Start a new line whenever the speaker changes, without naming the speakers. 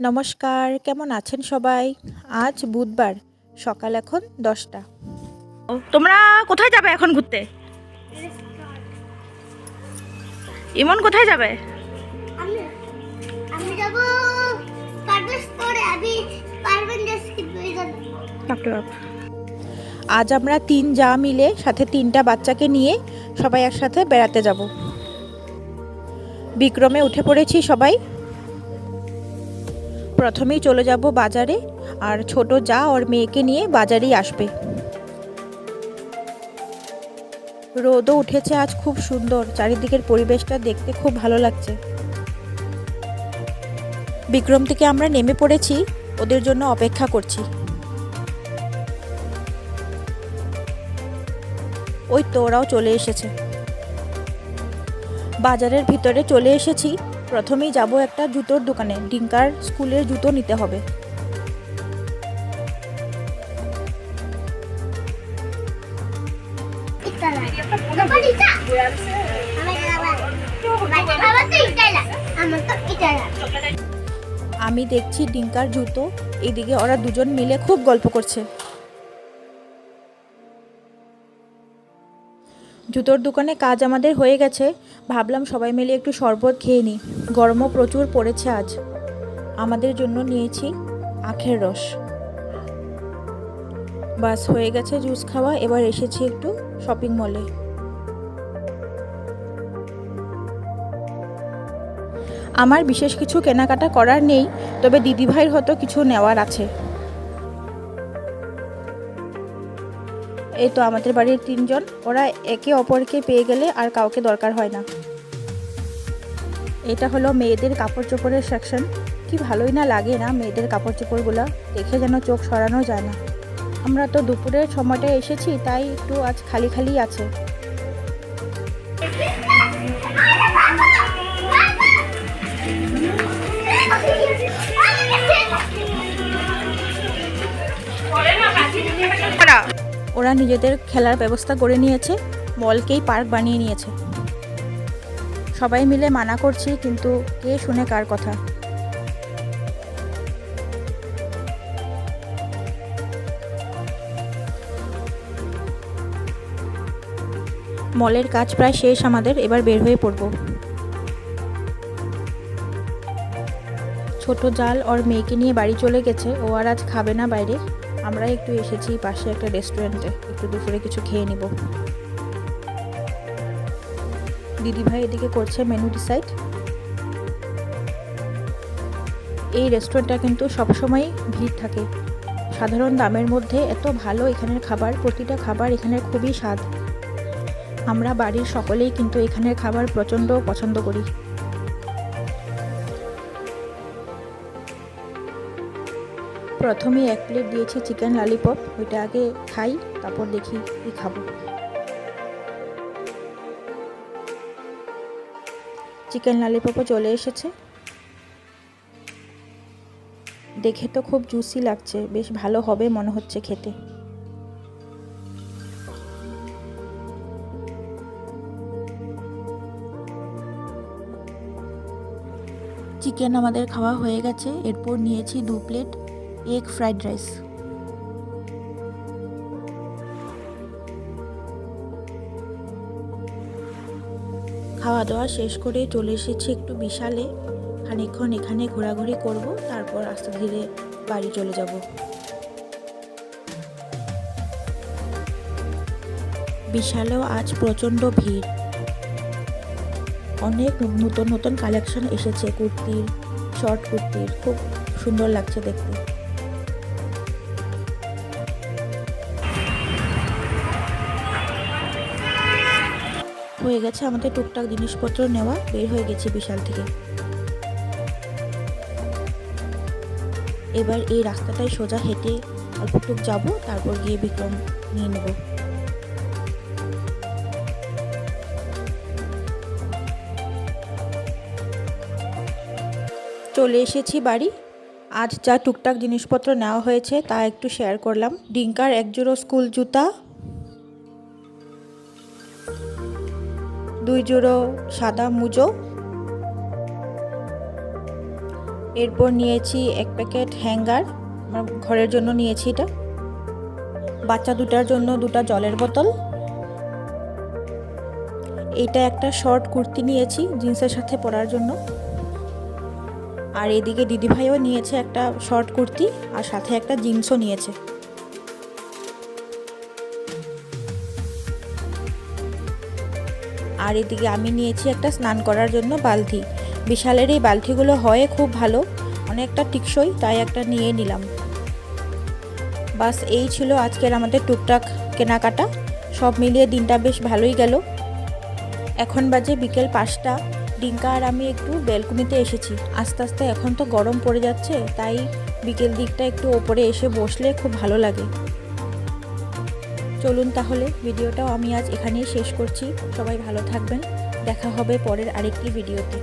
নমস্কার কেমন আছেন সবাই? আজ বুধবার সকাল এখন দশটা।
তোমরা কোথায় যাবে এখন ঘুরতে? ইমন কোথায় যাবে?
আজ আমরা তিন যা মিলে সাথে তিনটা বাচ্চাকে নিয়ে সবাই একসাথে বেড়াতে যাব। বিক্রমে উঠে পড়েছি সবাই। প্রথমেই চলে যাব বাজারে, আর ছোট যা ওর মেয়েকে নিয়ে বাজারেই আসবে। রোদও উঠেছে আজ খুব সুন্দর, চারিদিকের পরিবেশটা দেখতে খুব ভালো লাগছে। বিক্রম থেকে আমরা নেমে পড়েছি, ওদের জন্য অপেক্ষা করছি। ওই তো ওরাও চলে এসেছে। বাজারের ভিতরে চলে এসেছি প্রথমেই যাব একটা জুতোর দোকানে। ডিঙ্কার স্কুলের জুতো নিতে হবে। আমি দেখছি ডিঙ্কার জুতো। এদিকে ওরা দুজন মিলে খুব গল্প করছে। জুতোর দোকানে কাজ আমাদের হয়ে গেছে। ভাবলাম সবাই মিলে একটু শরবত খেয়ে নিই। গরমও প্রচুর পড়েছে আজ। আমাদের জন্য নিয়েছি আখের রস। বাস, হয়ে গেছে জুস খাওয়া। এবার এসেছি একটু শপিং মলে আমার বিশেষ কিছু কেনাকাটা করার নেই, তবে দিদিভাইয়ের হয়তো কিছু নেওয়ার আছে। এই তো আমাদের বাড়ির তিনজন। ওরা একে অপরকে পেয়ে গেলে আর কাউকে দরকার হয় না। এটা হলো মেয়েদের কাপড় চোপড়ের সেকশন কি ভালোই না লাগে না মেয়েদের কাপড় চোপড়গুলো দেখে যেন চোখ সরানো যায় না। আমরা তো দুপুরের সময়টা এসেছি, তাই একটু আজ খালি খালি আছে। ওরা নিজেদের খেলার ব্যবস্থা করে নিয়েছে, মলকেই পার্ক বানিয়ে নিয়েছে। সবাই মিলে মানা করছি, কিন্তু কে শুনে কার কথা। মলের কাজ প্রায় শেষ, আমাদের এবার বের হয়ে পড়ব। ছোট জাল ওর মেয়েকে নিয়ে বাড়ি চলে গেছে, ও আর আজ খাবে না বাইরে। আমরা একটু এসেছি পাশে একটা রেস্টুরেন্টে। একটু দুপুরে কিছু খেয়ে নিব। দিদিভাই এদিকে করছে মেনু ডিসাইড এই রেস্টুরেন্টটা কিন্তু সবসময় ভিড় থাকে। সাধারণ দামের মধ্যে এত ভালো এখানের খাবার, প্রতিটা খাবার এখানের খুবই স্বাদ। আমরা বাড়ির সকলেই কিন্তু এখানের খাবার প্রচণ্ড পছন্দ করি। প্রথমে এক প্লেট দিয়েছি চিকেন লালিপপ ওইটা আগে খাই, তারপর দেখি কি খাব। চিকেন লালিপপও চলে এসেছে। দেখে তো খুব জুসি লাগছে, বেশ ভালো হবে মনে হচ্ছে খেতে। চিকেন আমাদের খাওয়া হয়ে গেছে, এরপর নিয়েছি দু প্লেট এগ ফ্রাইড রাইস খাওয়া দাওয়া শেষ করে চলে এসেছি একটু বিশালে। খানিকক্ষণ এখানে ঘোরাঘুরি করব, তারপর আস্তে ধীরে বাড়ি চলে যাব। বিশালেও আজ প্রচণ্ড ভিড়। অনেক নতুন নতুন কালেকশন এসেছে, কুর্তির শর্ট কুর্তির। খুব সুন্দর লাগছে দেখতে। হয়ে গেছে, আমাদের টুকটাক জিনিসপত্র নেওয়া বের হয়ে গেছে বিশাল থেকে। এবার এই রাস্তাটায় সোজা হেঁটে অল্পটুক যাব, তারপর গিয়ে বিক্রম নিয়ে নেব। চলে এসেছি বাড়ি। আজ যা টুকটাক জিনিসপত্র নেওয়া হয়েছে তা একটু শেয়ার করলাম। ডিঙ্কার একজোড়ো স্কুল জুতা। দুই জোড়ো সাদা মুজো। এরপর নিয়েছি এক প্যাকেট হ্যাঙ্গার। আমার ঘরের জন্য নিয়েছি এটা। বাচ্চা দুটার জন্য দুটা জলের বোতল। এইটা একটা শর্ট কুর্তি নিয়েছি জিন্সের সাথে পরার জন্য। আর এদিকে দিদিভাইও নিয়েছে একটা শর্ট কুর্তি আর সাথে একটা জিন্সও নিয়েছে। আর এদিকে আমি নিয়েছি একটা স্নান করার জন্য বালতি। বিশালের এই বালতিগুলো হয় খুব ভালো, অনেকটা টিকসই, তাই একটা নিয়ে নিলাম। বাস, এই ছিল আজকের আমাদের টুকটাক কেনাকাটা। সব মিলিয়ে দিনটা বেশ ভালোই গেল। এখন বাজে বিকেল পাঁচটা। ডিঙ্কা আর আমি একটু বেলকুনিতে এসেছি। আস্তে আস্তে এখন তো গরম পড়ে যাচ্ছে, তাই বিকেল দিকটা একটু ওপরে এসে বসলে খুব ভালো লাগে। চলুন তাহলে ভিডিওটাও আমি আজ এখানেই শেষ করছি। সবাই ভালো থাকবেন। দেখা হবে পরের আরেকটি ভিডিওতে।